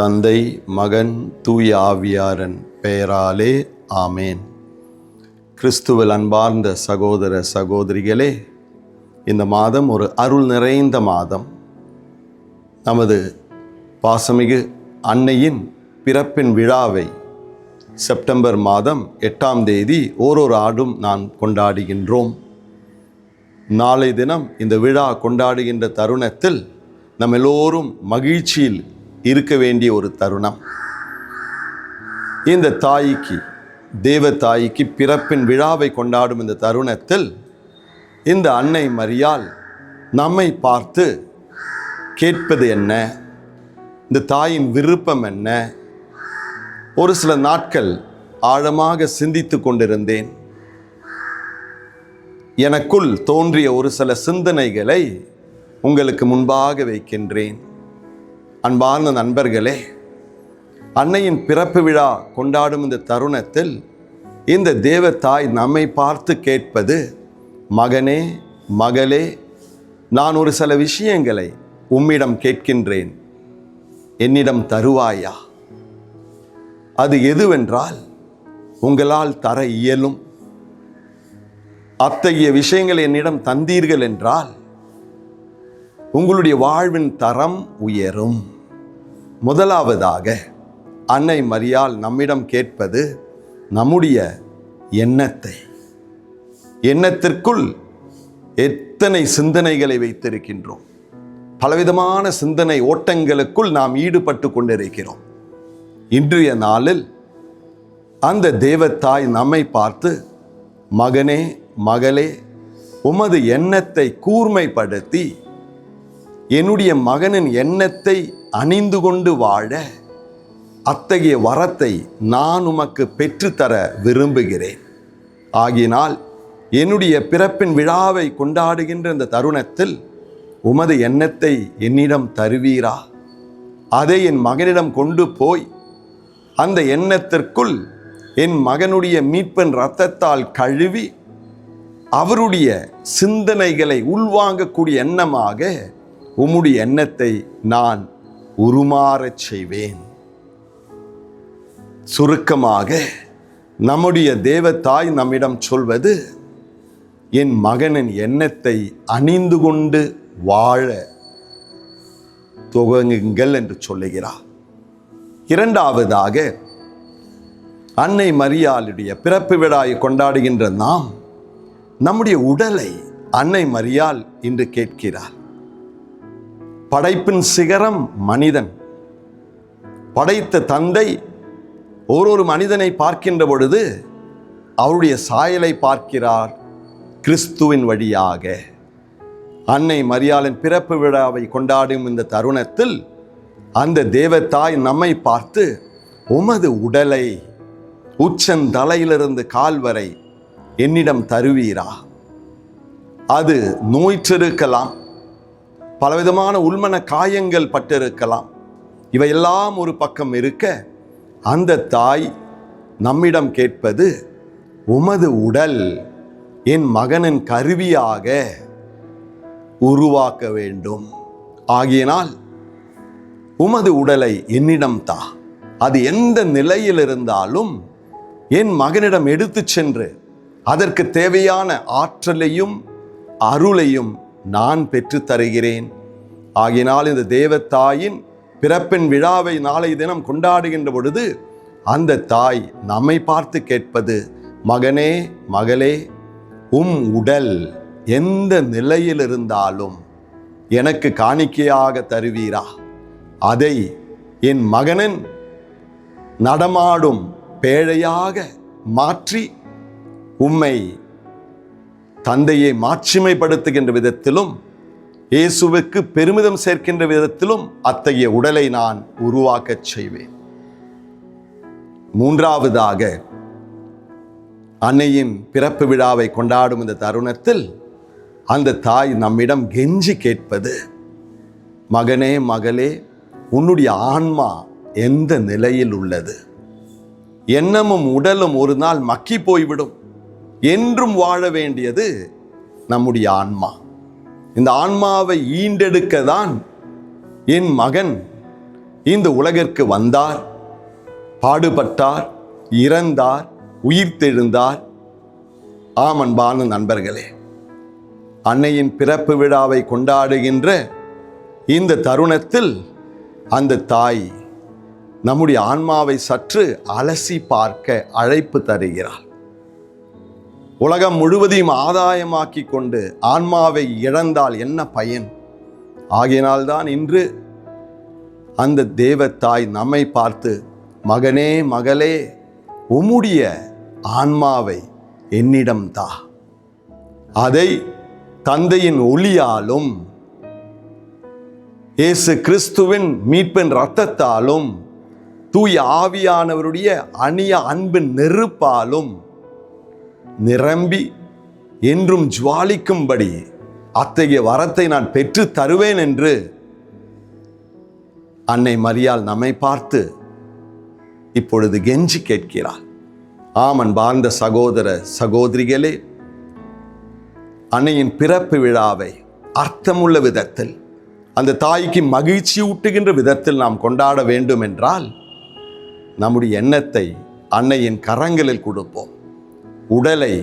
தந்தை மகன் தூய ஆவியாரன் பெயராலே ஆமேன். கிறிஸ்துவில் அன்பார்ந்த சகோதர சகோதரிகளே இந்த மாதம் ஒரு அருள் நிறைந்த மாதம். நமது பாசமிகு அன்னையின் பிறப்பின் விழாவை செப்டம்பர் மாதம் எட்டாம் தேதி ஓரொரு ஆடும் நான் கொண்டாடுகின்றோம். நாளை தினம் இந்த விழா கொண்டாடுகின்ற தருணத்தில் நம்ம எல்லோரும் மகிழ்ச்சியில் இருக்க வேண்டிய ஒரு தருணம். இந்த தாய்க்கு தேவ தாய்க்கு பிறப்பின் விழாவை கொண்டாடும் இந்த தருணத்தில் இந்த அன்னை மரியால் நம்மை பார்த்து கேட்பது என்ன? இந்த தாயின் விருப்பம் என்ன? ஒரு சில நாட்கள் ஆழமாக சிந்தித்து கொண்டிருந்தேன். எனக்குள் தோன்றிய ஒரு சில சிந்தனைகளை உங்களுக்கு முன்பாக வைக்கின்றேன். அன்பார்ந்த நண்பர்களே அன்னையின் பிறப்பு விழா கொண்டாடும் இந்த தருணத்தில் இந்த தேவத்தாய் நம்மை பார்த்து கேட்பது மகனே மகளே நான் ஒரு சில விஷயங்களை உம்மிடம் கேட்கின்றேன். என்னிடம் தருவாயா? அது எதுவென்றால் உங்களால் தர இயலும். அத்தகைய விஷயங்கள் என்னிடம் தந்தீர்கள் என்றால் உங்களுடைய வாழ்வின் தரம் உயரும். முதலாவதாக அன்னை மரியால் நம்மிடம் கேட்பது நம்முடைய எண்ணத்தை. எண்ணத்திற்குள் எத்தனை சிந்தனைகளை வைத்திருக்கின்றோம். பலவிதமான சிந்தனை ஓட்டங்களுக்குள் நாம் ஈடுபட்டு கொண்டிருக்கிறோம். இன்றைய நாளில் அந்த தேவத்தாய் நம்மை பார்த்து மகனே மகளே உமது எண்ணத்தை கூர்மைப்படுத்தி என்னுடைய மகனின் எண்ணத்தை அணிந்து கொண்டு வாழ அத்தகைய வரத்தை நான் உமக்கு பெற்றுத்தர விரும்புகிறேன். ஆகினால் என்னுடைய பிறப்பின் விழாவை கொண்டாடுகின்ற இந்த தருணத்தில் உமது எண்ணத்தை என்னிடம் தருவீரா? அதை என் மகனிடம் கொண்டு போய் அந்த எண்ணத்திற்குள் என் மகனுடைய மீட்பின் ரத்தத்தால் கழுவி அவருடைய சிந்தனைகளை உள்வாங்கக்கூடிய எண்ணமாக உம்முடைய எண்ணத்தை நான் உருமாறச் செய்வேன். சுருக்கமாக நம்முடைய தேவத்தாய் நம்மிடம் சொல்வது என் மகனின் எண்ணத்தை அணிந்து கொண்டு வாழ துவங்குங்கள் என்று சொல்லுகிறார். இரண்டாவதாக அன்னை மரியாளுடைய பிறப்பு விழாயை கொண்டாடுகின்ற நாம் நம்முடைய உடலை அன்னை மரியாள் என்று கேட்கிறார். படைப்பின் சிகரம் மனிதன். படைத்த தந்தை ஒரு ஒரு மனிதனை பார்க்கின்ற பொழுது அவருடைய சாயலை பார்க்கிறார் கிறிஸ்துவின் வழியாக. அன்னை மரியாளின் பிறப்பு விழாவை கொண்டாடும் இந்த தருணத்தில் அந்த தேவத்தாய் நம்மை பார்த்து உமது உடலை உச்சந்தலையிலிருந்து கால் வரை என்னிடம் தருவீரா? அது நோய்ற்றிருக்கலாம். பலவிதமான உள்மன காயங்கள் பட்டிருக்கலாம். இவையெல்லாம் ஒரு பக்கம் இருக்க அந்த தாய் நம்மிடம் கேட்பது உமது உடல் என் மகனின் கருவியாக உருவாக்க வேண்டும். ஆகியனால் உமது உடலை என்னிடம் தா. அது எந்த நிலையில் இருந்தாலும் என் மகனிடம் எடுத்துச் சென்று அதற்கு தேவையான ஆற்றலையும் அருளையும் நான் பெற்றுத்தருகிறேன். ஆகினால் இந்த தேவத்தாயின் பிறப்பின் விழாவை நாளை தினம் கொண்டாடுகின்ற பொழுது அந்த தாய் நம்மை பார்த்து கேட்பது மகனே மகளே உம் உடல் எந்த நிலையில் இருந்தாலும் எனக்கு காணிக்கையாக தருவீரா? அதை என் மகனன் நடமாடும் பேழையாக மாற்றி உம்மை தந்தையை மாட்சிமைப்படுத்துகின்ற விதத்திலும் இயேசுவுக்கு பெருமிதம் சேர்க்கின்ற விதத்திலும் அத்தகைய உடலை நான் உருவாக்கச் செய்வேன். மூன்றாவதாக அன்னையின் பிறப்பு விழாவை கொண்டாடும் இந்த தருணத்தில் அந்த தாய் நம்மிடம் கெஞ்சி கேட்பது மகனே மகளே உன்னுடைய ஆன்மா எந்த நிலையில் உள்ளது? எண்ணமும் உடலும் ஒரு நாள் மக்கி போய்விடும். என்றும் வாழ வேண்டியது நம்முடைய ஆன்மா. இந்த ஆன்மாவை ஈண்டெடுக்க தான் என் மகன் இந்த உலகிற்கு வந்தார் பாடுபட்டார் இறந்தார் உயிர்த்தெழுந்தார். ஆமன்பான நண்பர்களே அன்னையின் பிறப்பு விழாவை கொண்டாடுகின்ற இந்த தருணத்தில் அந்த தாய் நம்முடைய ஆன்மாவை சற்று அலசி பார்க்க அழைப்பு தருகிறாள். உலகம் முழுவதையும் ஆதாயமாக்கி கொண்டு ஆன்மாவை இழந்தால் என்ன பயன்? ஆகையினால்தான் இன்று அந்த தேவத்தாய் நம்மை பார்த்து மகனே மகளே உம்முடைய ஆன்மாவை என்னிடம் தா. அதை தந்தையின் ஒளியாலும் இயேசு கிறிஸ்துவின் மீட்பின் இரத்தத்தாலும் தூய ஆவியானவருடைய அணிய அன்பின் நெருப்பாலும் நிரம்பி என்றும் ஜுவாலிக்கும்படி அத்தகைய வரத்தை நான் பெற்று தருவேன் என்று அன்னை மரியால் நம்மை பார்த்து இப்பொழுது கெஞ்சி கேட்கிறாள். ஆமன் பார்ந்த சகோதர சகோதரிகளே அன்னையின் பிறப்பு விழாவை அர்த்தமுள்ள விதத்தில் அந்த தாய்க்கு மகிழ்ச்சி ஊட்டுகின்ற விதத்தில் நாம் கொண்டாட வேண்டும் என்றால் நம்முடைய எண்ணத்தை அன்னையின் கரங்களில் கொடுப்போம். உடலை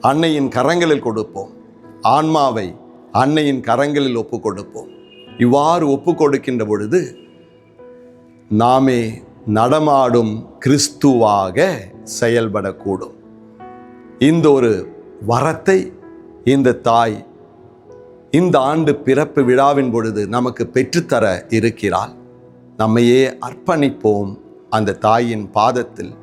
அன்னையின் கரங்களில் கொடுப்போம். ஆன்மாவை அன்னையின் கரங்களில் ஒப்பு கொடுப்போம். இவ்வாறு ஒப்பு கொடுக்கின்ற பொழுது நாமே நடமாடும் கிறிஸ்துவாக செயல்படக்கூடும். இந்த ஒரு வரத்தை இந்த தாய் இந்த ஆண்டு பிறப்பு விழாவின் பொழுது நமக்கு பெற்றுத்தர இருக்கிறாள். நம்மையே அர்ப்பணிப்போம். அந்த தாயின் பாதத்தில்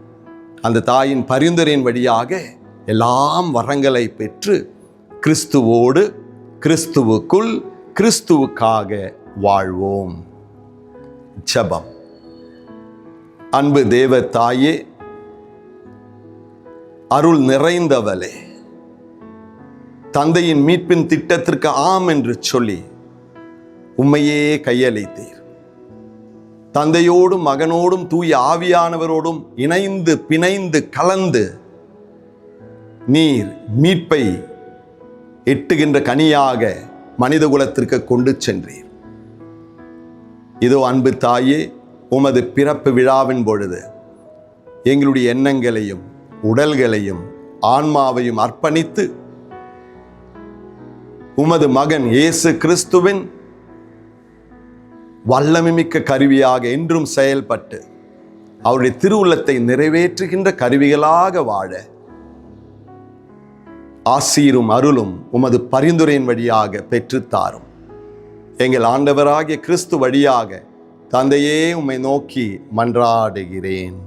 அந்த தாயின் பரிந்துரையின் வழியாக எல்லாம் வரங்களை பெற்று கிறிஸ்துவோடு கிறிஸ்துவுக்குள் கிறிஸ்துவுக்காக வாழ்வோம். ஜெபம். அன்பு தேவ தாயே அருள் நிறைந்தவளே தந்தையின் மீட்பின் திட்டத்திற்கு ஆம் என்று சொல்லி உம்மையே கையளித்தீர். தந்தையோடும் மகனோடும் தூய ஆவியானவரோடும் இணைந்து பிணைந்து கலந்து நீர் மீட்பை எட்டுகின்ற கனியாக மனித குலத்திற்கு கொண்டு சென்றீர். இதோ அன்பு தாயே உமது பிறப்பு விழாவின் பொழுது எங்களுடைய எண்ணங்களையும் உடல்களையும் ஆன்மாவையும் அர்ப்பணித்து உமது மகன் இயேசு கிறிஸ்துவின் வல்லமைமிக்க கருவியாக என்றும் செயல்பட்டு அவருடைய திருவுள்ளத்தை நிறைவேற்றுகின்ற கருவிகளாக வாழ ஆசீரும் அருளும் உமது பரிந்துரையின் வழியாக பெற்றுத்தாரும். எங்கள் ஆண்டவராகிய கிறிஸ்து வழியாக தந்தையே உம்மை நோக்கி மன்றாடுகிறேன்.